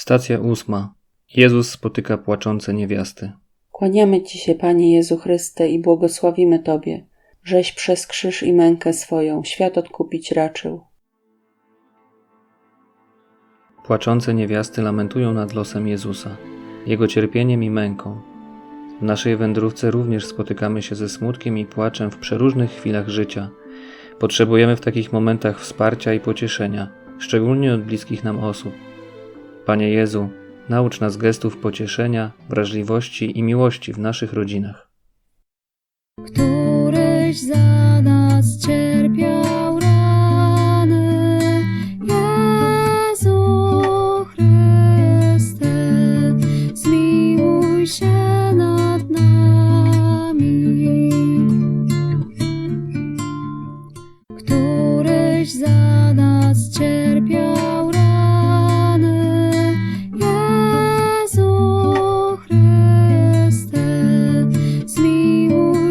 Stacja ósma. Jezus spotyka płaczące niewiasty. Kłaniamy Ci się, Panie Jezu Chryste, i błogosławimy Tobie, żeś przez krzyż i mękę swoją świat odkupić raczył. Płaczące niewiasty lamentują nad losem Jezusa, Jego cierpieniem i męką. W naszej wędrówce również spotykamy się ze smutkiem i płaczem w przeróżnych chwilach życia. Potrzebujemy w takich momentach wsparcia i pocieszenia, szczególnie od bliskich nam osób. Panie Jezu, naucz nas gestów pocieszenia, wrażliwości i miłości w naszych rodzinach. któryś za nas cierpiał rany. Jezu Chryste, zmiłuj się nad nami. Któryś za